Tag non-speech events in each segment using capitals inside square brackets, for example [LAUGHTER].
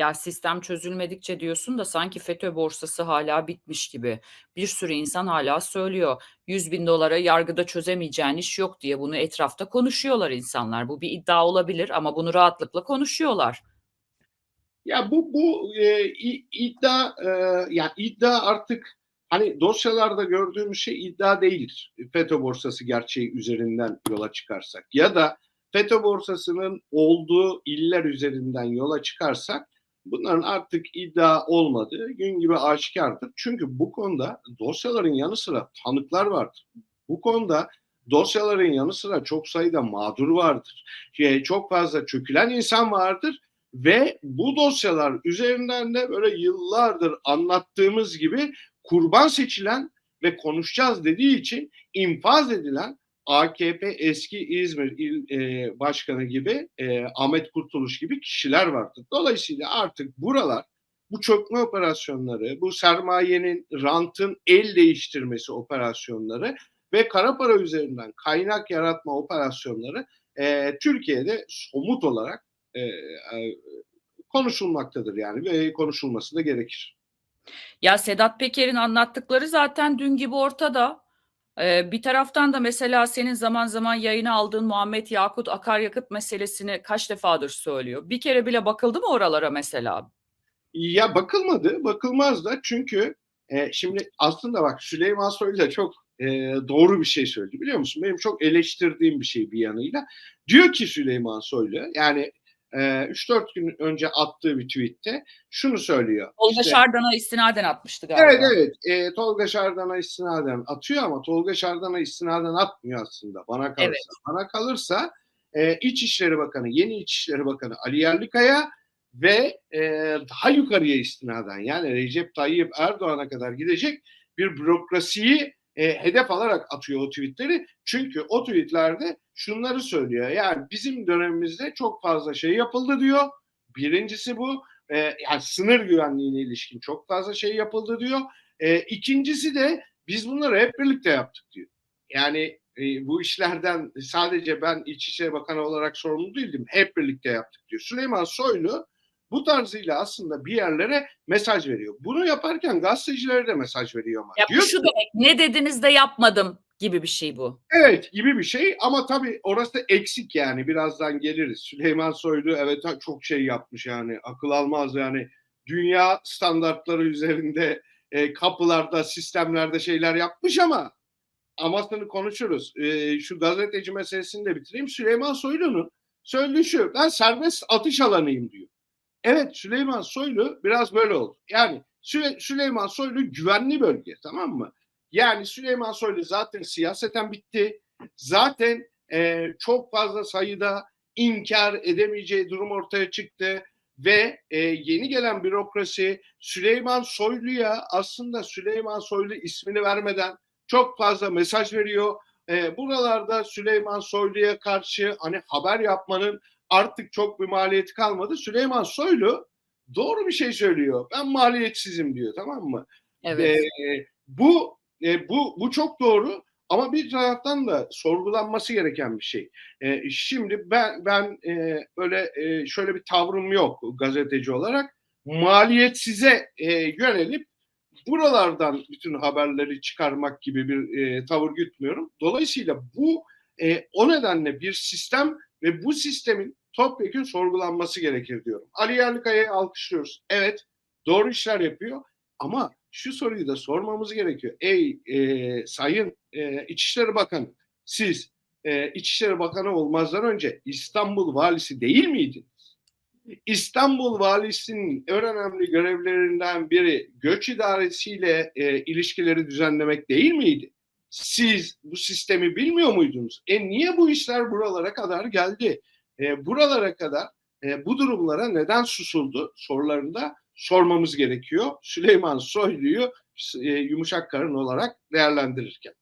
Ya, sistem çözülmedikçe diyorsun da sanki FETÖ borsası hâlâ bitmiş gibi. Bir sürü insan hâlâ söylüyor. $100.000'a yargıda çözemeyeceğin iş yok diye bunu etrafta konuşuyorlar insanlar. Bu bir iddia olabilir ama bunu rahatlıkla konuşuyorlar. Ya, bu bu, i iddia, eee, ya, iddia artık, hani, dosyalarda gördüğümüz şey iddia değildir. FETÖ borsası gerçeği üzerinden yola çıkarsak ya da FETÖ borsasının olduğu iller üzerinden yola çıkarsak bunların artık iddia olmadığı gün gibi aşikârdır. Çünkü bu konuda dosyaların yanı sıra tanıklar vardır. Bu konuda dosyaların yanı sıra çok sayıda mağdur vardır. Eee, çok fazla çökülen insan vardır ve bu dosyalar üzerinden de böyle yıllardır anlattığımız gibi kurban seçilen ve konuşacağız dediği için infaz edilen AKP eski İzmir İl eee, Başkanı gibi, eee, Ahmet Kurtuluş gibi kişiler vardır. Dolayısıyla artık buralar, bu çökme operasyonları, bu sermayenin, rantın el değiştirmesi operasyonları ve kara para üzerinden kaynak yaratma operasyonları, eee, Türkiye'de somut olarak, eee, eee, konuşulmaktadır yani ve konuşulması da gerekir. Ya, Sedat Peker'in anlattıkları zaten dün gibi ortada. Eee, bir taraftan da mesela senin zaman zaman yayına aldığın Muhammed Yakut akaryakıt meselesini kaç defadır söylüyor. Bir kere bile bakıldı mı oralara mesela? Ya, bakılmadı, bakılmaz da çünkü, eee, şimdi aslında bak Süleyman Soylu da çok, eee, doğru bir şey söyledi biliyor musun? Benim çok eleştirdiğim bir şey bir yanıyla. Diyor ki Süleyman Soylu, yani, eee, 3-4 gün önce attığı bir tweet'te şunu söylüyor. Tolga işte Şardan'a istinaden atmıştı Evet, galiba. evet. Eee, Tolga Şardan'a istinaden atıyor ama Tolga Şardan'a istinaden atmıyor aslında bana kalırsa. Evet. Bana kalırsa, eee, İçişleri Bakanı, yeni İçişleri Bakanı Ali Yerlikaya ve, eee, daha yukarıya istinaden yani Recep Tayyip Erdoğan'a kadar gidecek bir bürokrasiyi, eee, hedef alarak atıyor o tweet'leri. Çünkü o tweet'lerde şunları söylüyor, yani bizim dönemimizde çok fazla şey yapıldı diyor. 1'incisi bu. Eee, yani sınır güvenliğine ilişkin çok fazla şey yapıldı diyor. Eee, 2'ncisi de biz bunları hep birlikte yaptık diyor. Yani, eee, bu işlerden sadece ben İçişleri Bakanı olarak sorumlu değildim. Hep birlikte yaptık diyor. Süleyman Soylu bu tarzıyla aslında bir yerlere mesaj veriyor. Bunu yaparken gazetecilere de mesaj veriyor ama. Ya, Diyor şu ki demek, ne dediniz de yapmadım gibi bir şey bu. Evet, gibi bir şey ama tabii orası eksik yani birazdan geliriz. Süleyman Soylu evet çok şey yapmış yani akıl almaz yani. Dünya standartları üzerinde, eee, kapılarda, sistemlerde şeyler yapmış ama amasını konuşuruz. Eee, şu gazeteci meselesini de bitireyim. Süleyman Soylu'nun söylediği şu, ben serbest atış alanıyım diyor. Evet, Süleyman Soylu biraz böyle oldu. Yani Süle Süleyman Soylu güvenli bölge, tamam mı? Yani Süleyman Soylu zaten siyaseten bitti. Zaten, eee, çok fazla sayıda inkar edemeyeceği durum ortaya çıktı ve, eee, yeni gelen bürokrasi Süleyman Soylu'ya aslında Süleyman Soylu ismini vermeden çok fazla mesaj veriyor. Eee, buralarda Süleyman Soylu'ya karşı, hani, haber yapmanın artık çok bir maliyeti kalmadı. Süleyman Soylu doğru bir şey söylüyor. Ben maliyetsizim diyor, tamam mı? Evet. Eee, bu, eee, bu bu çok doğru ama bir taraftan da sorgulanması gereken bir şey. Eee, şimdi ben ben, eee, böyle, eee, şöyle bir tavrım yok gazeteci olarak. Maliyetsize, eee, yönelip buralardan bütün haberleri çıkarmak gibi bir, eee, tavır gütmüyorum. Dolayısıyla bu, eee, o nedenle bir sistem ve bu sistemin topyekün sorgulanması gerekir diyorum. Ali Yerlikaya'yı alkışlıyoruz. Evet, doğru işler yapıyor ama şu soruyu da sormamız gerekiyor. Ey, eee, sayın, eee, İçişleri Bakanı, siz, eee, İçişleri Bakanı olmazdan önce İstanbul Valisi değil miydiniz? İstanbul Valisi'nin en önemli görevlerinden biri göç idaresiyle, eee, ilişkileri düzenlemek değil miydi? Siz bu sistemi bilmiyor muydunuz? E, niye bu işler buralara kadar geldi? Eee, buralara kadar, eee, bu durumlara neden susuldu sorularını da sormamız gerekiyor. Süleyman Soylu'yu eee, yumuşak karın olarak değerlendirirken.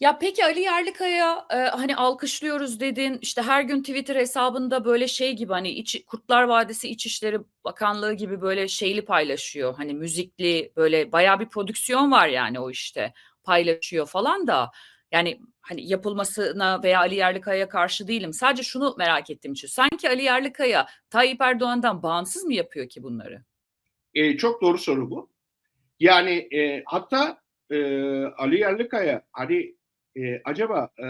Ya, peki Ali Yerlikaya, eee, hani, alkışlıyoruz dedin, işte, her gün Twitter hesabında böyle şey gibi, hani, iç Kurtlar Vadisi İçişleri Bakanlığı gibi böyle şeyli paylaşıyor, hani, müzikli, böyle bayağı bir prodüksiyon var yani o işte, paylaşıyor falan da. Yani hani yapılmasına veya Ali Yerlikaya'ya karşı değilim. Sadece şunu merak ettiğim için. Sanki Ali Yerlikaya Tayyip Erdoğan'dan bağımsız mı yapıyor ki bunları? E, çok doğru soru bu. Yani e, hatta e, Ali Yerlikaya hani e, acaba e,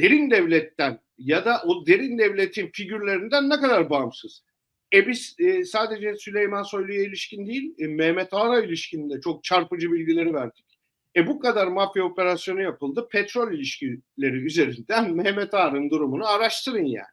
derin devletten ya da o derin devletin figürlerinden ne kadar bağımsız? E biz e, sadece Süleyman Soylu'ya ilişkin değil, e, Mehmet Ağar'a ilişkin de çok çarpıcı bilgileri verdik. E bu kadar mafya operasyonu yapıldı. Petrol ilişkileri üzerinden [LAUGHS] Mehmet Ağar'ın durumunu araştırın yani.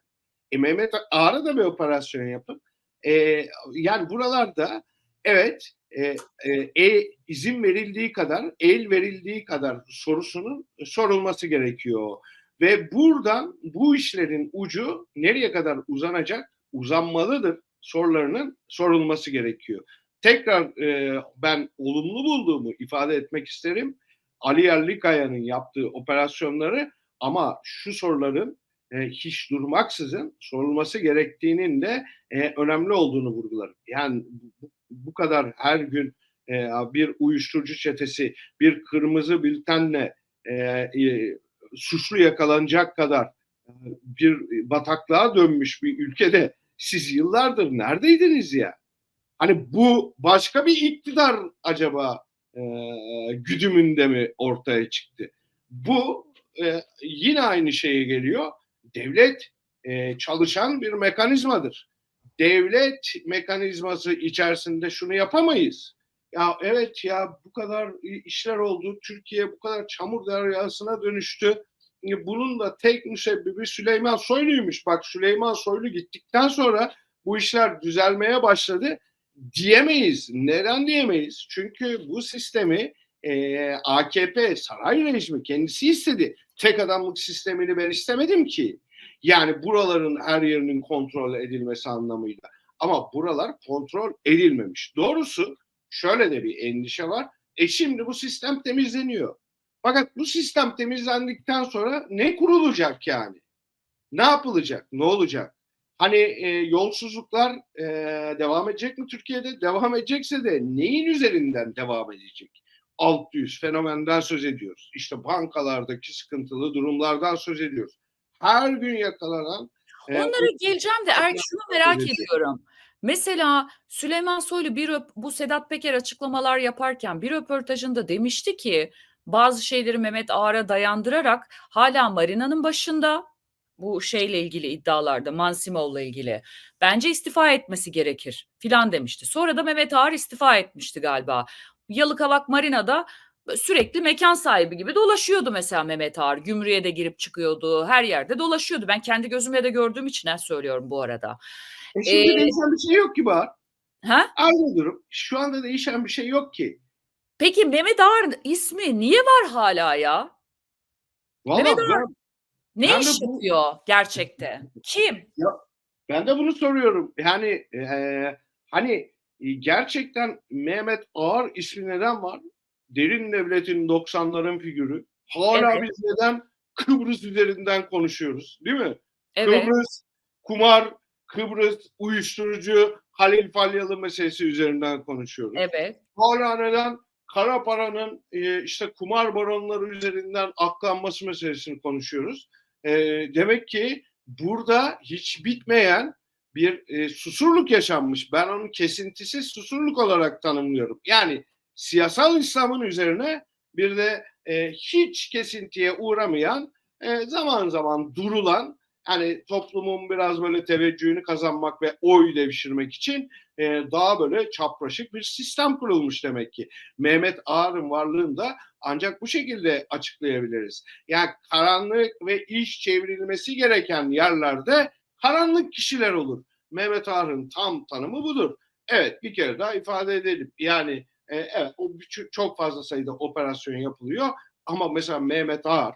E Mehmet Ağar'a da bir operasyon yapın. E, yani buralarda evet e, e, e, izin verildiği kadar, el verildiği kadar sorusunun sorulması gerekiyor. Ve buradan bu işlerin ucu nereye kadar uzanacak? Uzanmalıdır sorularının sorulması gerekiyor. Tekrar e, ben olumlu bulduğumu ifade etmek isterim. Ali Yerlikaya'nın yaptığı operasyonları ama şu soruların e, hiç durmaksızın sorulması gerektiğinin de e, önemli olduğunu vurgularım. Yani bu, kadar her gün e, bir uyuşturucu çetesi bir kırmızı bültenle e, e, suçlu yakalanacak kadar e, bir bataklığa dönmüş bir ülkede siz yıllardır neredeydiniz ya? Hani bu başka bir iktidar acaba e, güdümünde mi ortaya çıktı? Bu e, yine aynı şeye geliyor. Devlet e, çalışan bir mekanizmadır. Devlet mekanizması içerisinde şunu yapamayız. Ya evet ya bu kadar işler oldu. Türkiye bu kadar çamur deryasına dönüştü. Bunun da tek müsebbibi Süleyman Soylu'ymuş. Bak Süleyman Soylu gittikten sonra bu işler düzelmeye başladı diyemeyiz. Neden diyemeyiz? Çünkü bu sistemi e, AKP saray rejimi kendisi istedi. Tek adamlık sistemini ben istemedim ki. Yani buraların her yerinin kontrol edilmesi anlamıyla. Ama buralar kontrol edilmemiş. Doğrusu şöyle de bir endişe var. E şimdi bu sistem temizleniyor. Fakat bu sistem temizlendikten sonra ne kurulacak yani? Ne yapılacak? Ne olacak? Hani e, yolsuzluklar e, devam edecek mi Türkiye'de? Devam edecekse de neyin üzerinden devam edecek? Alt yüz fenomenden söz ediyoruz. İşte bankalardaki sıkıntılı durumlardan söz ediyoruz. Her gün yakalanan e, Onlara geleceğim de Erk şunu merak ediyorum. Mesela Süleyman Soylu bir bu Sedat Peker açıklamalar yaparken bir röportajında demişti ki bazı şeyleri Mehmet Ağar'a dayandırarak hala Marina'nın başında bu şeyle ilgili iddialarda Mansimov'la ilgili bence istifa etmesi gerekir filan demişti. Sonra da Mehmet Ağar istifa etmişti galiba. Yalıkavak Marina'da sürekli mekan sahibi gibi dolaşıyordu mesela Mehmet Ağar. Gümrüğe de girip çıkıyordu. Her yerde dolaşıyordu. Ben kendi gözümle de gördüğüm için söylüyorum bu arada. E şimdi ee, değişen bir şey yok ki Bahar. Ha? Aynı durum. Şu anda değişen bir şey yok ki. Peki Mehmet Ağar'ın ismi niye var hala ya? Vallahi Mehmet Ağar ben, ne ben iş bu- yapıyor gerçekte? Kim? ben de bunu soruyorum. Yani e, hani e, gerçekten Mehmet Ağar ismi neden var? Derin devletin 90'ların figürü. Hala Evet. biz neden Kıbrıs üzerinden konuşuyoruz değil mi? Evet. Kıbrıs, kumar, Kıbrıs, uyuşturucu, Halil Falyalı meselesi üzerinden konuşuyoruz. Evet. Hala neden kara paranın e, işte kumar baronları üzerinden aklanması meselesini konuşuyoruz. E, demek ki burada hiç bitmeyen bir e, susurluk yaşanmış. Ben onu kesintisiz susurluk olarak tanımlıyorum. Yani siyasal İslam'ın üzerine bir de e, hiç kesintiye uğramayan e, zaman zaman durulan hani toplumun biraz böyle teveccühünü kazanmak ve oy devşirmek için e, daha böyle çapraşık bir sistem kurulmuş demek ki. Mehmet Ağar'ın varlığını da ancak bu şekilde açıklayabiliriz. Yani karanlık ve iş çevrilmesi gereken yerlerde karanlık kişiler olur. Mehmet Ağar'ın tam tanımı budur. Evet bir kere daha ifade edelim. Yani e, evet o çok fazla sayıda operasyon yapılıyor ama mesela Mehmet Ağar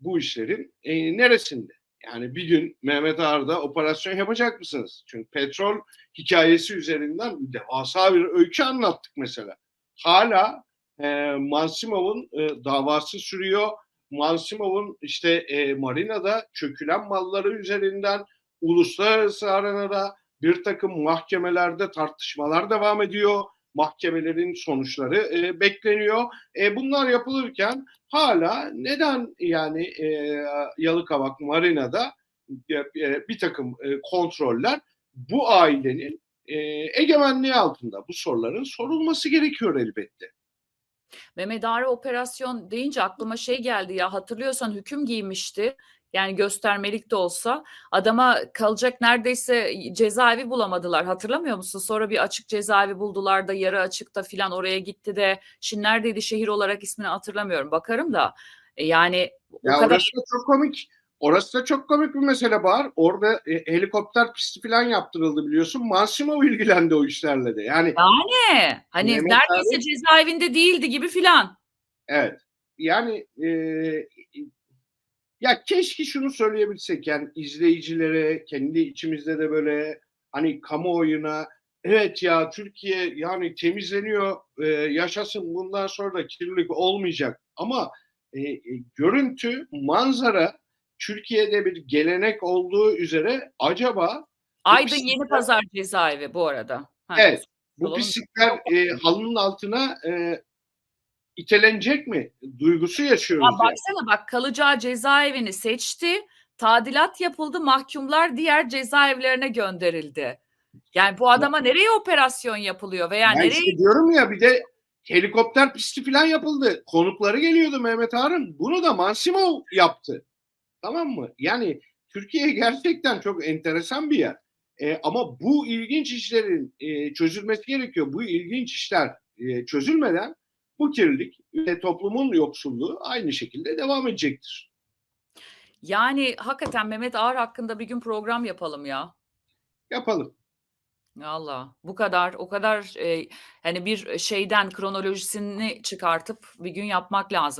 bu işlerin e, neresinde? Yani bir gün Mehmet Ağar'da operasyon yapacak mısınız? Çünkü petrol hikayesi üzerinden devasa bir öykü anlattık mesela. Hala e, Mansimov'un e, davası sürüyor. Mansimov'un işte e, marinada çökülen malları üzerinden uluslararası arenada bir takım mahkemelerde tartışmalar devam ediyor. Mahkemelerin sonuçları e, bekleniyor. E, bunlar yapılırken hala neden yani e, Yalıkavak Marina'da e, e, bir takım e, kontroller bu ailenin e, egemenliği altında bu soruların sorulması gerekiyor elbette. Mehmet Ağar operasyon deyince aklıma şey geldi ya hatırlıyorsan hüküm giymişti. Yani göstermelik de olsa adama kalacak neredeyse cezaevi bulamadılar. Hatırlamıyor musun? Sonra bir açık cezaevi buldular da yarı açıkta filan oraya gitti de. Şimdi neredeydi şehir olarak ismini hatırlamıyorum. Bakarım da e, yani o Ya kadar orası da çok komik. Orası da çok komik bir mesele var. Orada e, helikopter pisti falan yaptırıldı biliyorsun. Massimo ilgilendi o işlerle de. Yani yani hani Mehmet neredeyse abi- cezaevinde değildi gibi filan. Evet. Yani e, ya keşke şunu söyleyebilsek yani izleyicilere, kendi içimizde de böyle hani kamuoyuna evet ya Türkiye yani temizleniyor, e, yaşasın bundan sonra da kirlilik olmayacak. Ama e, e, görüntü, manzara Türkiye'de bir gelenek olduğu üzere acaba Aydın pislikler- Yeni Pazar cezaevi bu arada. Ha, Evet. bu pislikler e, halının altına e, itelenecek mi? Duygusu yaşıyoruz. Ya yani. baksana bak kalacağı cezaevini seçti. Tadilat yapıldı. Mahkumlar diğer cezaevlerine gönderildi. Yani bu adama nereye operasyon yapılıyor veya Ya nereye işte diyorum ya bir de helikopter pisti falan yapıldı. Konukları geliyordu Mehmet Harun. Bunu da Mansimo yaptı. Tamam mı? Yani Türkiye gerçekten çok enteresan bir yer. E, ama bu ilginç işlerin e, çözülmesi gerekiyor. Bu ilginç işler e, çözülmeden bu kirlilik ve toplumun yoksulluğu aynı şekilde devam edecektir. yani hakikaten Mehmet Ağar hakkında bir gün program yapalım ya. Yapalım. Valla bu kadar o kadar e, hani bir şeyden kronolojisini çıkartıp bir gün yapmak lazım.